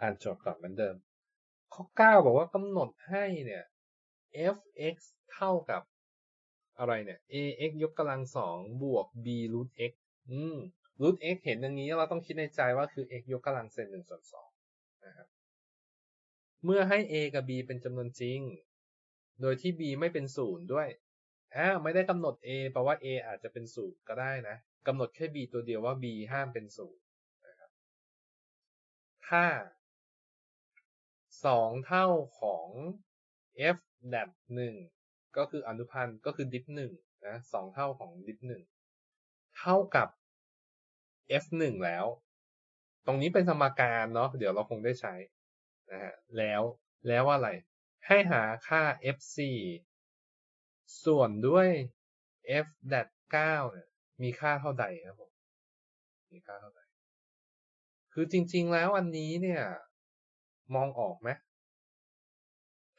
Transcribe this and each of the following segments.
อ่านโจทย์ก่อนเหมือนเดิม ข้อ 9 บอกว่ากำหนดให้เนี่ย f(x) เท่ากับอะไรเนี่ย ax ยกกำลังสองบวก b root x อืม root x เห็นอย่างนี้เราต้องคิดในใจว่าคือ x ยกกำลังเศษหนึ่งส่วนสองนะครับเมื่อให้ a กับ b เป็นจำนวนจริง โดยที่ b ไม่เป็นศูนย์ด้วยอ่าไม่ได้กำหนด a แปลว่า a อาจจะเป็นศูนย์ก็ได้นะกำหนดแค่ b ตัวเดียวว่า b ห้ามเป็นศูนย์นะครับถ้า สองเท่าของ f ดับหนึ่งก็คืออนุพันธ์ก็คือดิฟหนึ่งนะสองเท่าของดิฟหนึ่งเท่ากับ f หนึ่งแล้ว ตรงนี้เป็นสมการเนาะเดี๋ยวเราคงได้ใช้นะฮะแล้วแล้วว่าอะไร ให้หาค่า f 4ส่วนด้วย f ดับเก้าเนี่ยมีค่าเท่าใดครับผมมีค่าเท่าใดคือจริง ๆ แล้วอันนี้เนี่ย มองออกไหม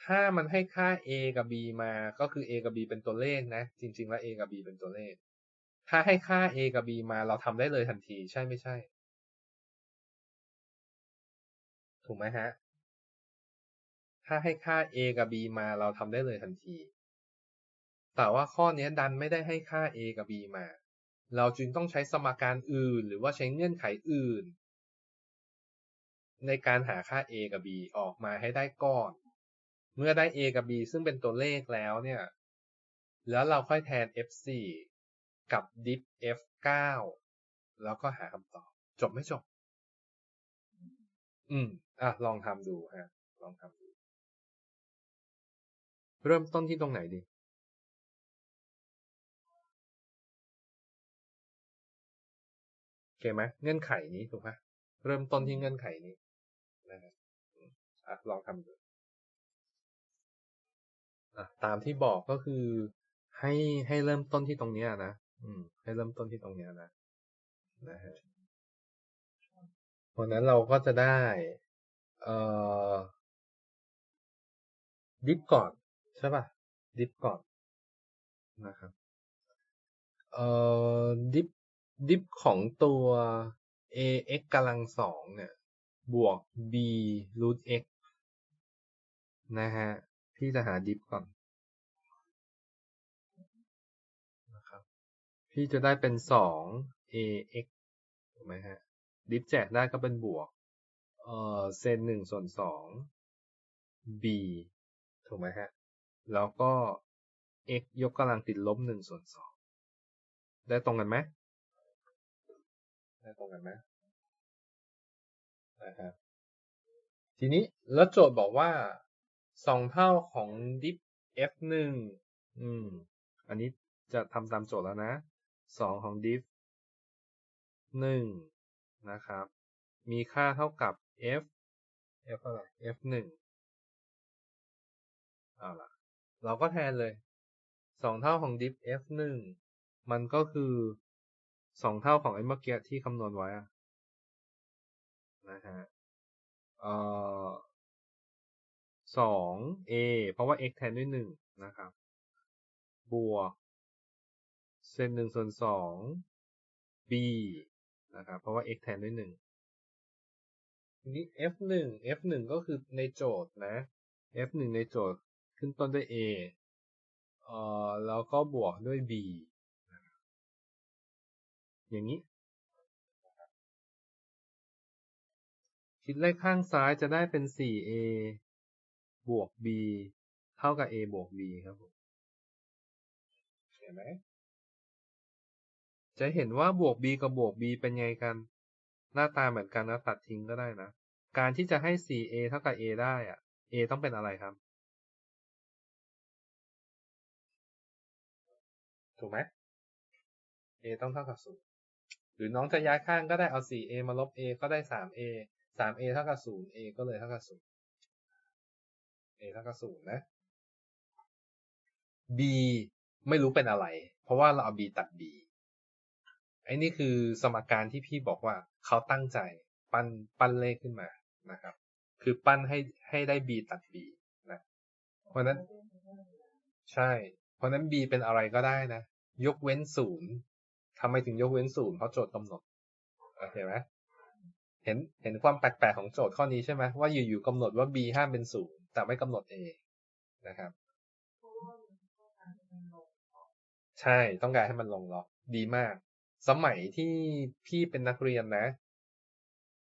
ถ้ามันให้ค่า a กับ b มาก็คือ a กับ b เป็นตัวเลขนะ จริง ๆ แล้ว a กับ b เป็นตัวเลข ถ้าให้ค่า a กับ b มาเราทำได้เลยทันที ใช่ไม่ใช่ ถูกไหมฮะ ถ้าให้ค่า a กับ b มาเราทำได้เลยทันที แต่ว่าข้อนี้ดันไม่ได้ให้ค่า a กับ b มา เราจึงต้องใช้สมการอื่น หรือว่าใช้เงื่อนไขอื่น ในการหาค่า a กับ b ออกมาให้ได้ก่อน เมื่อได้ a กับ b ซึ่งเป็นตัวเลขแล้วเนี่ย แล้วเราค่อยแทน f4 กับ diff f9 แล้วก็หาคำตอบ จบไม่จบ อืม อะ ลองทำดูฮะ ลองทำดู เริ่มต้นที่ตรงไหนดีโอเคไหมเงื่อนไขนี้ถูกไหมเริ่มต้นที่เงื่อนไขนี้ อะลองทำดูตามที่บอกก็คือให้ให้เริ่มต้นที่ตรงนี้นะอืม ให้เริ่มต้นที่ตรงนี้นะนะฮะเพราะนั้นเราก็จะได้ เอ่อดิฟก่อน ใช่ป่ะ ดิฟก่อนนะครับ เอ่อดิฟดิฟของตัว ax กำลังสองเนี่ย บวก b root x นะฮะ พี่จะหาดิฟก่อนนะครับ พี่จะได้เป็นสอง ax ถูกไหมฮะ ดิฟแจกได้ก็เป็นบวก เอ่อ เซนหนึ่งส่วนสอง b ถูกไหมฮะ แล้วก็ x ยกกำลังติดลบหนึ่งส่วนสอง ได้ตรงกันไหม ได้ตรงกันไหมนะครับทีนี้แล้วโจทย์บอกว่า สองเท่าของดิฟ f หนึ่งอืม อันนี้จะทำตามโจทย์แล้วนะสองของดิฟหนึ่งนะครับ มีค่าเท่ากับ f f อะไร f หนึ่งเอาล่ะ เราก็แทนเลยสองเท่าของดิฟ f หนึ่งมันก็คือสองเท่าของไอ้เมื่อกี้ที่คำนวณไว้นะฮะเอ่อ สอง a เพราะว่า x แทนด้วยหนึ่งนะครับ บวก เศษหนึ่งส่วนสอง b นะครับ เพราะว่า x แทนด้วยหนึ่งนี้ f หนึ่ง f หนึ่งก็คือในโจทย์นะ f หนึ่งในโจทย์ขึ้นต้นด้วย a เอ่อแล้วก็บวกด้วย b อย่างนี้คิดเลขข้างซ้ายจะได้เป็น 4a บวก b เท่ากับ a บวก b ครับผม เห็นไหม จะเห็นว่าบวก b กับบวก b เป็นไงกัน หน้าตาเหมือนกันนะตัดทิ้งก็ได้นะ การที่จะให้ 4a เท่ากับ a ได้อะ a ต้องเป็นอะไรครับ ถูกไหม a ต้องเท่ากับ0หรือน้องจะย้ายข้างก็ได้เอา 4a มาลบ a ก็ได้ 3a 3a เท่ากับ 0 a ก็เลยเท่ากับ0 a เท่ากับศูนย์นะ b ไม่รู้เป็นอะไร เพราะว่าเราเอา b ตัด b ไอ้นี่คือสมการที่พี่บอกว่าเขาตั้งใจปั้นปั้นเลขขึ้นมานะครับ คือปั้นให้ให้ได้ b ตัด b นะ เพราะนั้นใช่ เพราะนั้น b เป็นอะไรก็ได้นะ ยกเว้นศูนย์ทำไมถึงยกเว้นศูนย์เพราะโจทย์กำหนดโอเคไหมเห็นเห็นความแปลกๆของโจทย์ข้อนี้ใช่ไหมว่าอยู่ๆกำหนดว่า b ห้ามเป็นศูนย์ แต่ไม่กำหนด a นะครับ ใช่ต้องการให้มันลงล็อกดีมาก สมัยที่พี่เป็นนักเรียนนะ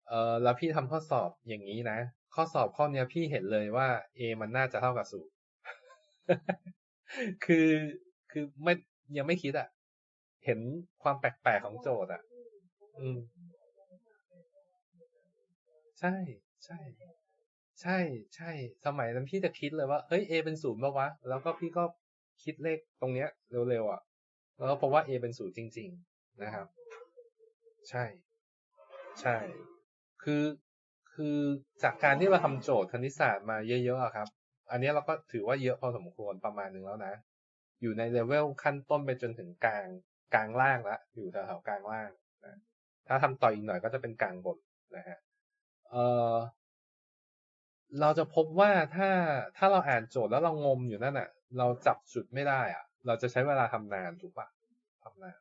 เออแล้วพี่ทำข้อสอบอย่างนี้นะ ข้อสอบข้อเนี้ยพี่เห็นเลยว่า a มันน่าจะเท่ากับศูนย์คือคือไม่ยังไม่คิดอะเห็นความแปลกๆของโจทย์อะอืม ใช่ใช่ ใช่ใช่สมัยนั้นพี่จะคิดเลยว่าเฮ้ย a เป็นศูนย์ป่าวะ แล้วก็พี่ก็คิดเลขตรงเนี้ยเร็วๆอะ แล้วก็พบว่า a เป็นศูนย์จริง ๆ นะครับ ใช่ ใช่ คือคือจากการที่เราทำโจทย์คณิตศาสตร์มาเยอะๆอะครับ อันนี้เราก็ถือว่าเยอะพอสมควรประมาณหนึ่งแล้วนะ อยู่ในเลเวลขั้นต้นไปจนถึงกลางกลางล่างแล้วอยู่แถวๆกลางล่างนะถ้าทำต่ออีกหน่อยก็จะเป็นกลางบนนะฮะเออ เราจะพบว่าถ้าถ้าเราอ่านโจทย์แล้วเรางมอยู่นั่นอะ เราจับจุดไม่ได้อะ เราจะใช้เวลาทำนานถูกปะทำนาน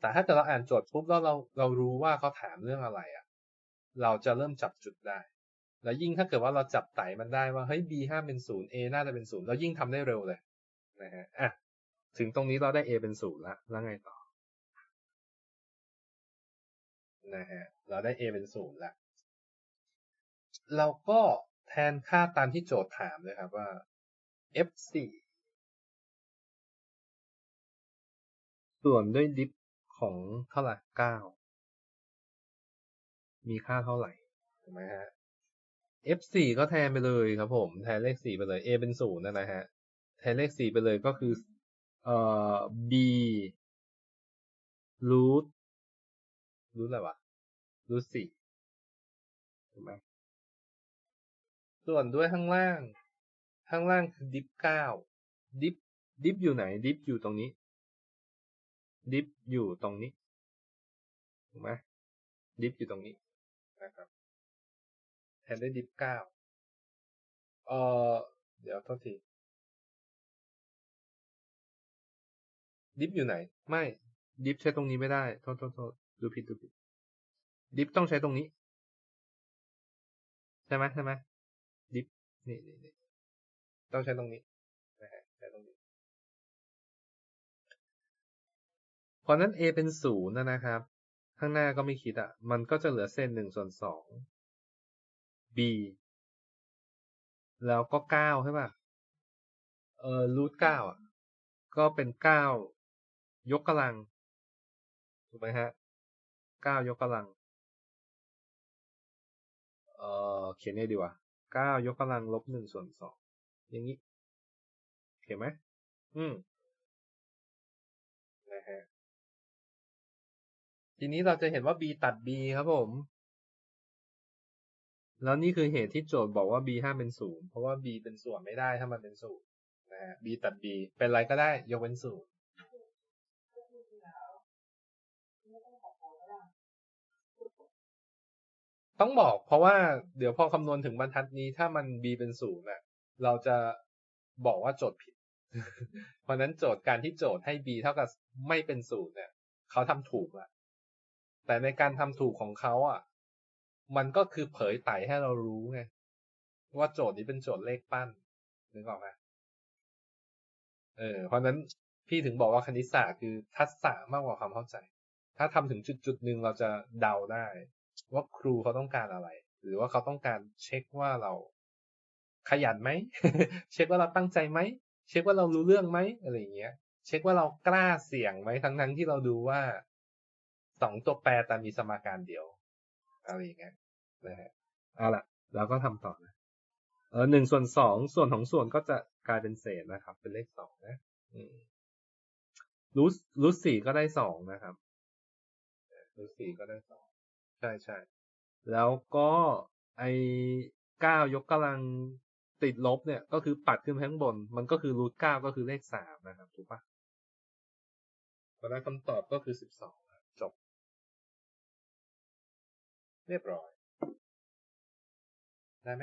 แต่ถ้าเกิดเราอ่านโจทย์ปุ๊บแล้วเราเรารู้ว่าเขาถามเรื่องอะไรอะ เราจะเริ่มจับจุดได้ แล้วยิ่งถ้าเกิดว่าเราจับไต่มันได้ว่าเฮ้ย b ห้าเป็นศูนย์ a น่าจะเป็นศูนย์เรายิ่งทำได้เร็วเลยนะฮะอะถึงตรงนี้เราได้ a เป็นศูนย์แล้วแล้วไงต่อนะฮะเราได้ a เป็นศูนย์แล้ว เราก็แทนค่าตามที่โจทย์ถามเลยครับว่า f4 ส่วนด้วยดิฟของเท่าไหร่เก้ามีค่าเท่าไหร่ถูกไหมฮะ f4 ก็แทนไปเลยครับผม แทนเลขสี่ไปเลย a เป็นศูนย์นะฮะ แทนเลขสี่ไปเลยก็คือ เอ่อ b root root อะไรวะ root สี่ถูกไหม ส่วนด้วยข้างล่าง ข้างล่างคือดิฟเก้าดิฟดิฟอยู่ไหน ดิฟอยู่ตรงนี้ ดิฟอยู่ตรงนี้ถูกไหมดิฟอยู่ตรงนี้นะครับแทนด้วยดิฟเก้าเออเดี๋ยวโทษทีดิฟอยู่ไหน ไม่ ดิฟใช้ตรงนี้ไม่ได้ โทษโทษโทษดูผิดดูผิด ดิฟต้องใช้ตรงนี้ ใช่ไหมใช่ไหม นี่นี่นี่ต้องใช้ตรงนี้นะฮะใช้ตรงนี้พราะนั้น a เป็นศูนย์นะครับ ข้างหน้าก็ไม่คิดอะ มันก็จะเหลือเส้นหนึ่งส่วนสอง b แล้วก็เก้าใช่ป่ะ เออรูทเก้าอะ ก็เป็นเก้ายกกำลัง ถูกไหมฮะเก้ายกกำลัง เออเขียนได้ดีว่า เก้ายกกำลังลบหนึ่งส่วนสองอย่างนี้เห็นไหมอืมนะฮะทีนี้เราจะเห็นว่า b ตัด b ครับผม แล้วนี่คือเหตุที่โจทย์บอกว่า b ห้าเป็นศูนย์เพราะว่า b เป็นส่วนไม่ได้ถ้ามันเป็นศูนย์นะฮะ b ตัด b เป็นอะไรก็ได้ยกเว้นศูนย์ ต้องบอกเพราะว่าเดี๋ยวพอคำนวณถึงบรรทัดนี้ถ้ามัน b เป็นศูนย์น่ะ เราจะบอกว่าโจทย์ผิด เพราะนั้นโจทย์การที่โจทย์ให้ b เท่ากับไม่เป็นศูนย์เนี่ยเขาทำถูกละแต่ในการทำถูกของเขาอะ มันก็คือเผยไต่ให้เรารู้ไงว่าโจทย์นี้เป็นโจทย์เลขปั้นนึกออกไหมเออ เพราะนั้นพี่ถึงบอกว่าคณิตศาสตร์คือทักษะมากกว่าความเข้าใจ ถ้าทำถึงจุดจุดหนึ่งเราจะเดาได้ ว่าครูเขาต้องการอะไร หรือว่าเขาต้องการเช็คว่าเราขยันไหม เช็คว่าเราตั้งใจไหม เช็คว่าเรารู้เรื่องไหมอะไรอย่างเงี้ย เช็คว่าเรากล้าเสี่ยงไหมทั้งทั้งที่เราดูว่าสองตัวแปรแต่มีสมการเดียวอะไรอย่างเงี้ยนะฮะเอาละเราก็ทำต่อนะเออหนึ่งส่วนสองส่วนของส่วนก็จะกลายเป็นเศษนะครับ เป็นเลขสองนะรูทรูทสี่ก็ได้สองนะครับรูทสี่ก็ได้สอง ใช่ใช่แล้วก็ไอเก้ายกกำลังติดลบเนี่ย ก็คือปัดขึ้นไปข้างบน มันก็คือรูทเก้าก็คือเลขสามนะครับ ถูกปะพอได้คำตอบก็คือสิบสองจบ เรียบร้อย ได้ไหม